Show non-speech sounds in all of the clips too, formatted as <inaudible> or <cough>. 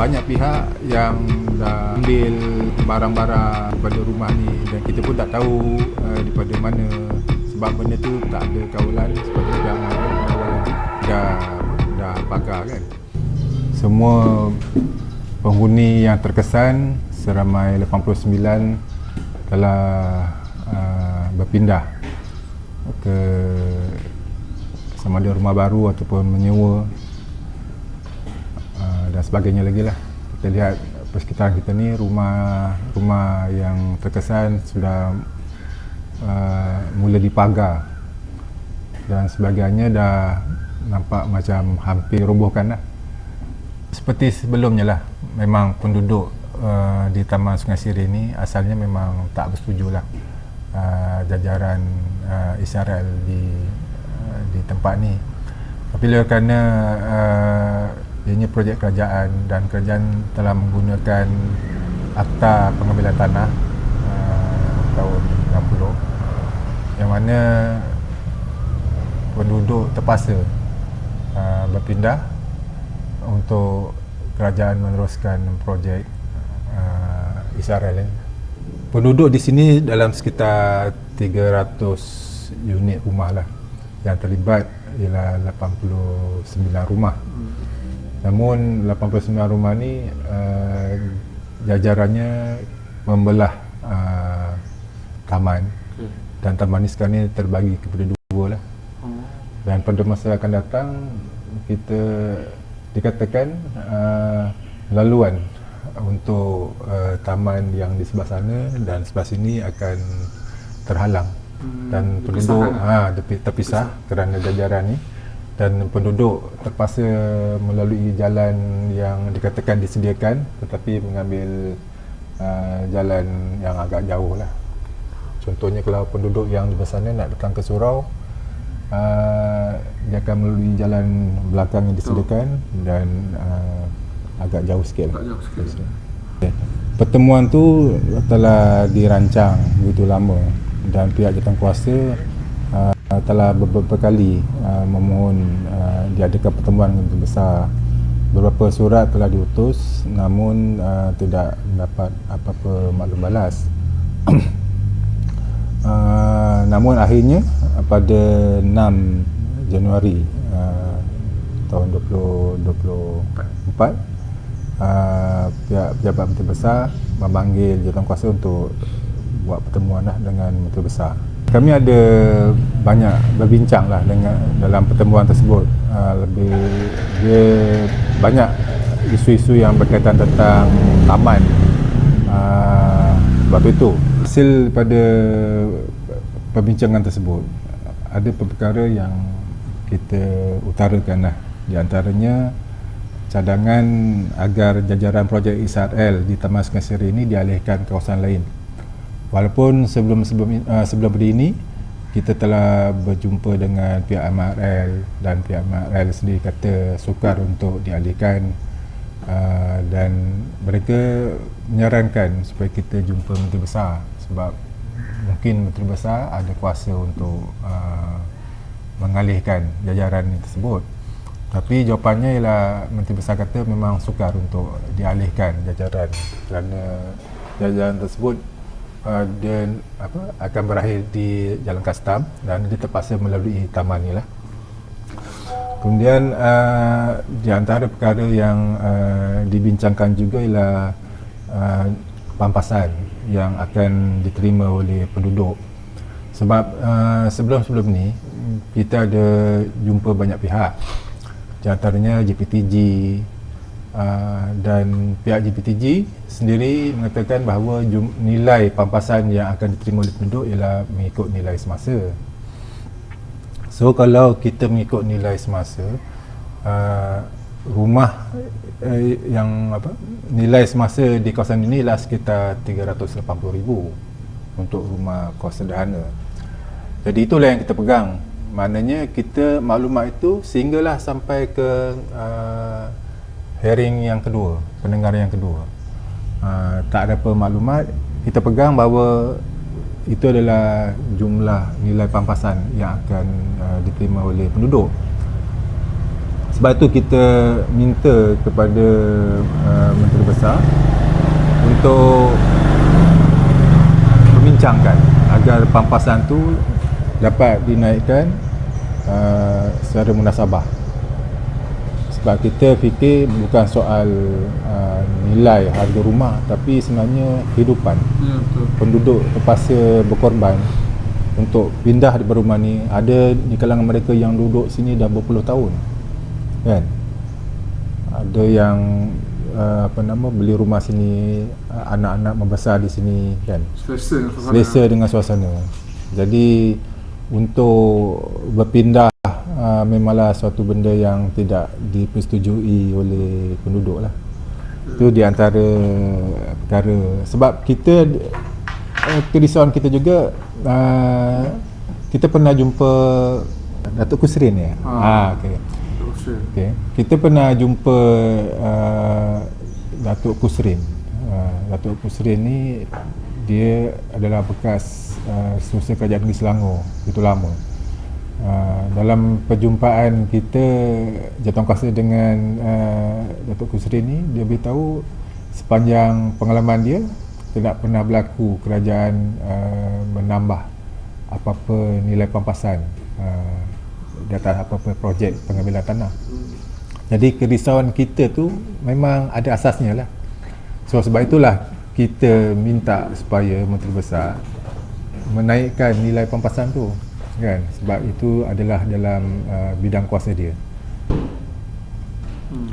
banyak pihak yang dah ambil barang-barang pada rumah ni dan kita pun tak tahu uh, daripada mana. Sebab benda tu tak ada kawalan seperti yang dah dah pagar kan. Semua penghuni yang terkesan seramai 89 telah uh, berpindah ke sama ada rumah baru ataupun menyewa dan sebagainya lagi lah. Kita lihat persekitaran kita ni rumah rumah yang terkesan sudah uh, mula dipagar dan sebagainya dah nampak macam hampir robohkan lah. Seperti sebelumnya lah memang penduduk uh, di Taman Sungai Siri ni asalnya memang tak bersetuju lah uh, jajaran uh, Israel di uh, di tempat ni. Tapi oleh kerana uh, ini projek kerajaan dan kerajaan telah menggunakan akta pengambilan tanah uh, tahun 60 yang mana penduduk terpaksa uh, berpindah untuk kerajaan meneruskan projek uh, Israel ini. Penduduk di sini dalam sekitar 300 unit rumah lah yang terlibat ialah 89 rumah. Namun 89 rumah ni uh, jajarannya membelah uh, taman. Dan taman ni sekarang ni terbagi kepada dua lah. Dan pada masa akan datang kita dikatakan uh, laluan untuk uh, taman yang di sebelah sana dan sebelah sini akan terhalang. Hmm, dan penduduk ha terpisah, terpisah kerana jajaran ni dan penduduk terpaksa melalui jalan yang dikatakan disediakan tetapi mengambil uh, jalan yang agak jauh lah contohnya kalau penduduk yang di sana nak datang ke surau uh, dia akan melalui jalan belakang yang disediakan dan uh, agak jauh sikit lah. Agak jauh sikit. Okay. Pertemuan tu telah dirancang begitu lama dan pihak jawatankuasa uh, telah beberapa kali uh, memohon uh, diadakan pertemuan yang besar. Beberapa surat telah diutus namun tidak mendapat apa-apa maklum balas. <clears throat> namun akhirnya pada 6 Januari tahun 2024 uh, pihak pejabat Menteri Besar memanggil jawatankuasa untuk buat pertemuan lah dengan Menteri Besar. Kami ada banyak berbincang lah dengan dalam pertemuan tersebut. Uh, lebih dia banyak isu-isu yang berkaitan tentang taman. Uh, sebab itu hasil pada perbincangan tersebut ada perkara yang kita utarakan lah di antaranya cadangan agar jajaran projek Israel di Taman Sungai Seri ini dialihkan ke kawasan lain walaupun sebelum sebelum uh, sebelum ini kita telah berjumpa dengan pihak MRL dan pihak MRL sendiri kata sukar untuk dialihkan uh, dan mereka menyarankan supaya kita jumpa Menteri Besar sebab mungkin Menteri Besar ada kuasa untuk uh, mengalihkan jajaran tersebut. Tapi jawapannya ialah Menteri Besar kata memang sukar untuk dialihkan jajaran kerana jajaran tersebut uh, dia apa akan berakhir di jalan kastam dan dia terpaksa melalui taman ni lah. Kemudian uh, di antara perkara yang uh, dibincangkan juga ialah uh, pampasan yang akan diterima oleh penduduk. Sebab uh, sebelum-sebelum ni kita ada jumpa banyak pihak di antaranya GPTG uh, dan pihak GPTG sendiri mengatakan bahawa jum- nilai pampasan yang akan diterima oleh penduduk ialah mengikut nilai semasa. So kalau kita mengikut nilai semasa uh, rumah uh, yang apa nilai semasa di kawasan ini ialah sekitar 380,000 untuk rumah kos sederhana. Jadi itulah yang kita pegang maknanya kita maklumat itu sehinggalah sampai ke uh, hearing yang kedua pendengar yang kedua. Uh, tak ada apa maklumat kita pegang bahawa itu adalah jumlah nilai pampasan yang akan uh, diterima oleh penduduk. Sebab itu kita minta kepada uh, untuk membincangkan agar pampasan tu dapat dinaikkan uh, secara munasabah sebab kita fikir bukan soal uh, nilai harga rumah tapi sebenarnya kehidupan. Ya, betul. penduduk terpaksa berkorban untuk pindah di rumah ni. Ada di kalangan mereka yang duduk sini dah berpuluh tahun kan? Ada yang uh, apa nama beli rumah sini uh, anak-anak membesar di sini kan? Selesa dengan suasana. selesa dengan suasana. Jadi untuk berpindah uh, memanglah suatu benda yang tidak dipersetujui oleh penduduk lah itu di antara perkara sebab kita uh, kerisauan kita juga uh, kita pernah jumpa Datuk Kusrin ya Ah. ah okey Selesa. Okay. Kita pernah jumpa uh, Datuk Kusrin. Uh, Datuk Kusrin ni dia adalah bekas uh, Setiausaha Kerajaan Negeri Selangor itu lama. Uh, dalam perjumpaan kita jawatankuasa dengan uh, Datuk Kusrin ni dia beritahu sepanjang pengalaman dia tidak pernah berlaku kerajaan uh, menambah apa-apa nilai pampasan uh, di atas apa-apa projek pengambilan tanah. Jadi kerisauan kita tu memang ada asasnya lah. So sebab itulah kita minta supaya Menteri Besar menaikkan nilai pampasan tu kan sebab itu adalah dalam uh, bidang kuasa dia. Hmm.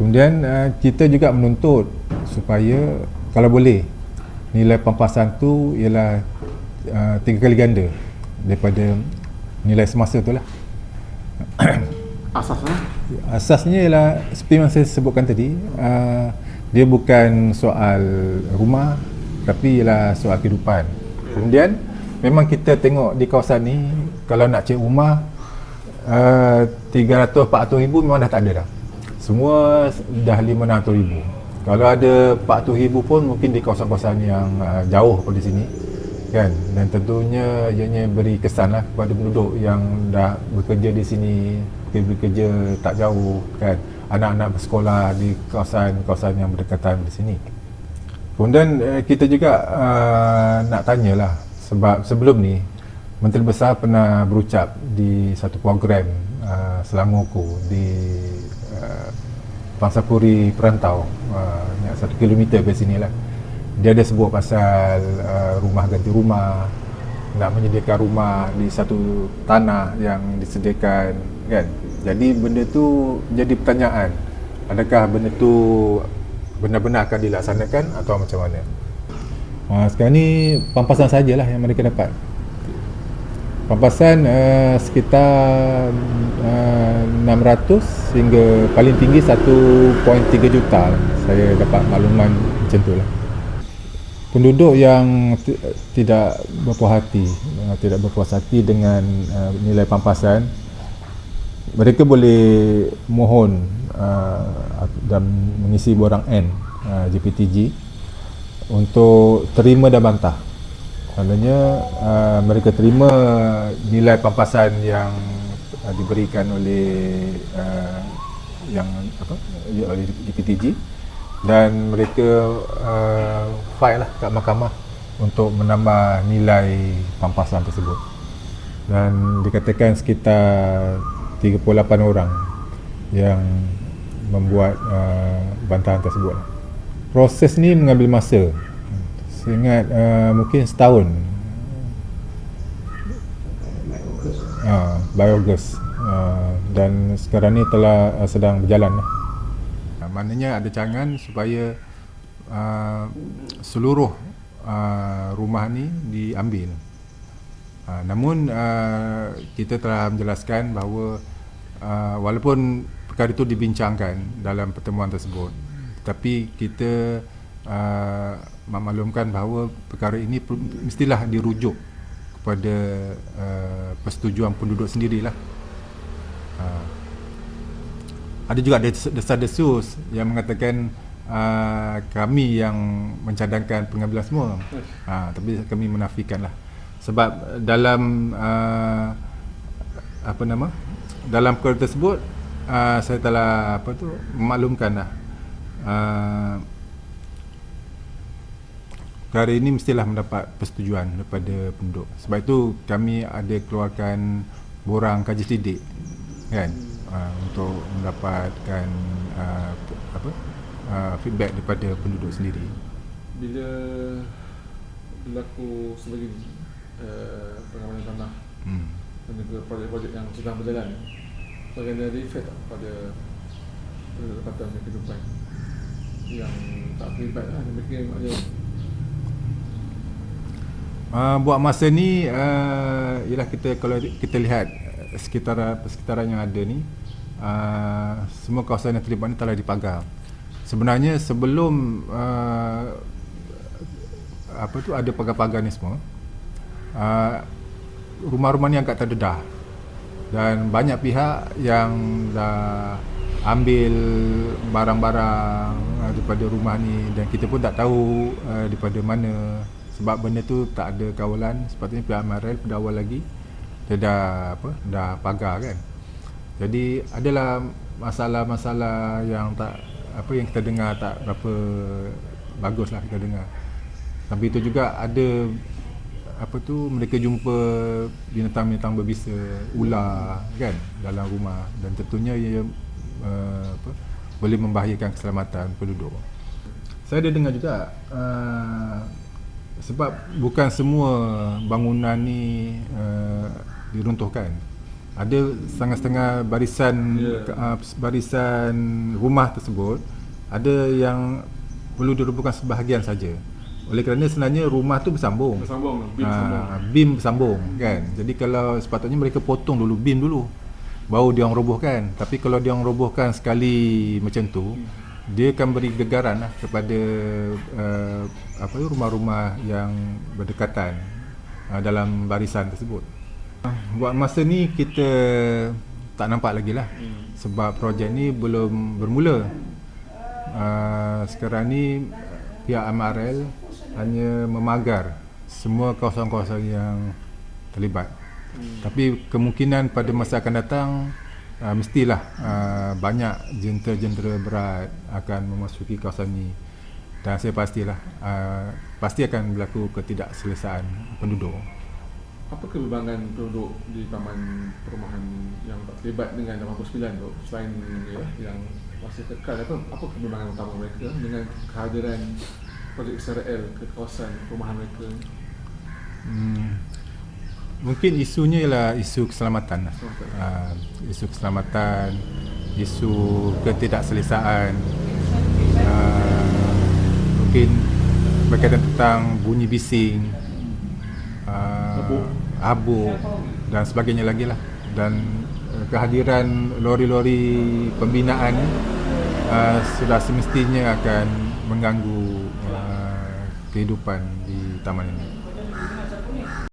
Kemudian uh, kita juga menuntut supaya kalau boleh nilai pampasan tu ialah uh, tiga kali ganda daripada nilai semasa tu lah. <coughs> Asasnya Asasnya ialah seperti yang saya sebutkan tadi uh, dia bukan soal rumah tapi ialah soal kehidupan. Kemudian memang kita tengok di kawasan ni kalau nak cek rumah uh, 300 400 ribu memang dah tak ada dah. Semua dah 500 ribu. Kalau ada 400 ribu pun mungkin di kawasan-kawasan yang uh, jauh daripada sini kan dan tentunya ianya beri kesan lah kepada penduduk yang dah bekerja di sini bekerja, bekerja tak jauh kan anak-anak bersekolah di kawasan-kawasan yang berdekatan di sini kemudian eh, kita juga uh, nak tanyalah sebab sebelum ni Menteri Besar pernah berucap di satu program uh, Selangorku di uh, Pangsapuri Perantau. Uh, satu kilometer ke sini lah. Dia ada sebut pasal uh, rumah ganti rumah nak menyediakan rumah di satu tanah yang disediakan kan? Jadi benda tu jadi pertanyaan. Adakah benda tu benar-benar akan dilaksanakan atau macam mana uh, sekarang ni pampasan sajalah yang mereka dapat. Pampasan uh, sekitar uh, 600 hingga paling tinggi 1.3 juta lah. saya dapat makluman macam tu lah. Penduduk yang t- tidak berpuas hati uh, tidak berpuas hati dengan uh, nilai pampasan mereka boleh mohon uh, dan mengisi borang N uh, JPTG untuk terima dan bantah. Maknanya uh, mereka terima nilai pampasan yang uh, diberikan oleh uh, yang apa oleh DPTG dan mereka uh, fight lah kat mahkamah untuk menambah nilai pampasan tersebut. Dan dikatakan sekitar 38 orang yang membuat uh, bantahan tersebut proses ni mengambil masa. Saya ingat uh, mungkin setahun. Uh, by August. Uh, dan sekarang ni telah uh, sedang berjalan. Uh, maknanya ada cangan supaya uh, seluruh uh, rumah ni diambil. Uh, namun uh, kita telah menjelaskan bahawa uh, walaupun perkara itu dibincangkan dalam pertemuan tersebut tapi kita uh, memaklumkan bahawa perkara ini mestilah dirujuk kepada uh, persetujuan penduduk sendirilah. Uh, ada juga des- desas-desus yang mengatakan uh, kami yang mencadangkan pengambilan semua. Uh, tapi kami menafikanlah. Sebab dalam uh, apa nama? Dalam perkara tersebut uh, saya telah apa tu memaklumkanlah uh, perkara ini mestilah mendapat persetujuan daripada penduduk. Sebab itu kami ada keluarkan borang kaji selidik kan uh, untuk mendapatkan uh, apa uh, feedback daripada penduduk sendiri. Bila berlaku sebegini uh, pengamanan tanah Hmm. dan juga projek-projek yang sedang berjalan bagaimana ada efek tak pada pendapatan dan kehidupan yang tak terlibat lah mereka Uh, buat masa ni uh, ialah kita kalau kita lihat uh, sekitaran persekitaran yang ada ni uh, semua kawasan yang terlibat ni telah dipagar. Sebenarnya sebelum uh, apa tu ada pagar-pagar ni semua uh, rumah-rumah ni agak terdedah dan banyak pihak yang dah ambil barang-barang uh, daripada rumah ni dan kita pun tak tahu uh, daripada mana. Sebab benda tu tak ada kawalan. Sepatutnya pihak Marel pada awal lagi dia dah apa dah pagar kan. Jadi adalah masalah-masalah yang tak apa yang kita dengar tak berapa bagus lah kita dengar. Tapi itu juga ada apa tu mereka jumpa binatang-binatang berbisa ular kan dalam rumah. Dan tentunya ia uh, apa boleh membahayakan keselamatan penduduk. Saya ada dengar juga uh, sebab bukan semua bangunan ni uh, diruntuhkan. Ada setengah-setengah barisan yeah. uh, barisan rumah tersebut ada yang perlu diruntuhkan sebahagian saja. Oleh kerana sebenarnya rumah tu bersambung. Bersambung sambung Ah, beam bersambung kan? Jadi kalau sepatutnya mereka potong dulu beam dulu baru dia orang robohkan tapi kalau dia orang robohkan sekali macam tu dia akan beri gegaran lah kepada uh, apa rumah-rumah yang berdekatan uh, dalam barisan tersebut. Buat masa ni kita tak nampak lagi lah. Sebab projek ni belum bermula. Uh, sekarang ni pihak MRL hanya memagar semua kawasan-kawasan yang terlibat Hmm. tapi kemungkinan pada masa akan datang uh, mestilah uh, banyak jentera-jentera berat akan memasuki kawasan ini. Dan saya pastilah uh, pasti akan berlaku ketidakselesaan penduduk. Apa kebimbangan penduduk di taman perumahan yang terlibat dengan 89 tu? Selain ya, yang masih kekal apa apa kebimbangan utama mereka dengan kehadiran projek Israel ke kawasan perumahan mereka? Hmm, mungkin isunya ialah isu keselamatan lah. Uh, isu keselamatan, isu ketidakselesaan. Uh, mungkin berkaitan tentang bunyi bising, uh, Habuk. habuk dan sebagainya lagi lah. Dan uh, kehadiran lori-lori pembinaan uh, sudah semestinya akan mengganggu uh, kehidupan di taman ini.